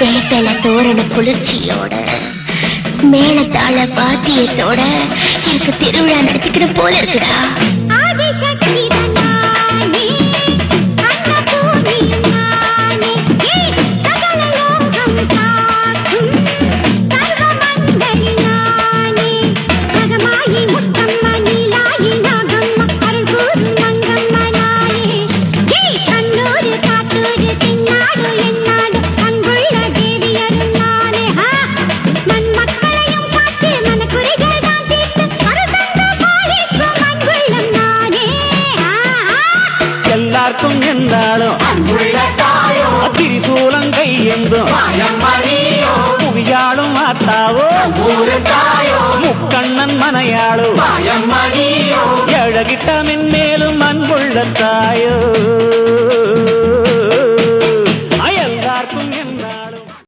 பேப்பல தோரண குளிர்ச்சியோட மேளத்தாள பாத்தியத்தோட எனக்கு திருவிழா நடத்திக்கிற போல இருக்குடா. என்னாலும் திரிசூலம் கையெந்தும் புவியாளும் மாத்தாவோ முக்கண்ணன் மனையாளோ ஏழகிட்ட மென்மேலும் அன்புள்ள தாயோ.